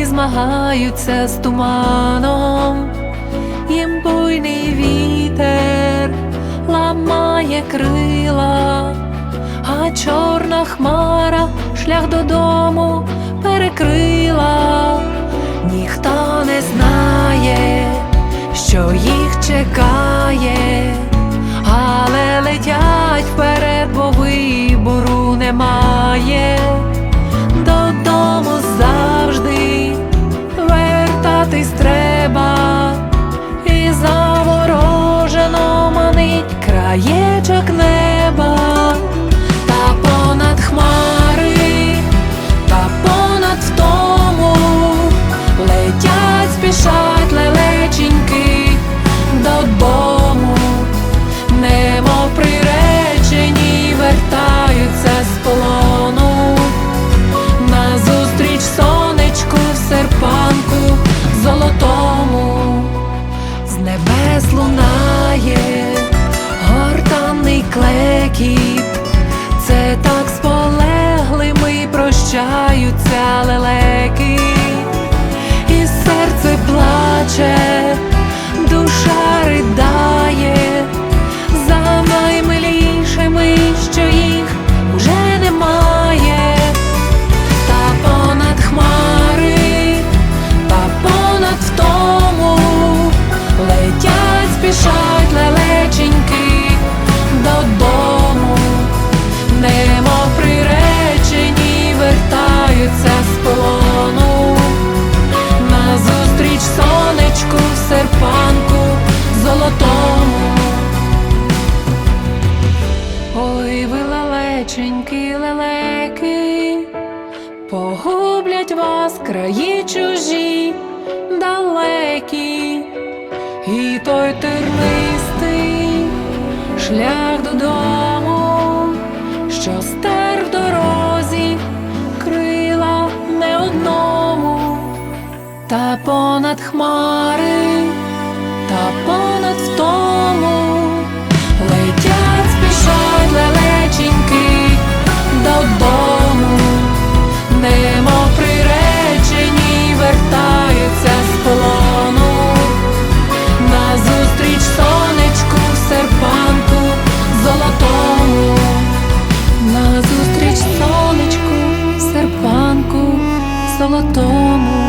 і змагаються з туманом, їм буйний вітер ламає крила, а чорна хмара шлях додому перекрила. краєчок погублять вас краї чужі, далекі, і той тернистий шлях додому, що стер в дорозі, крила не одному, та понад хмари. золотому.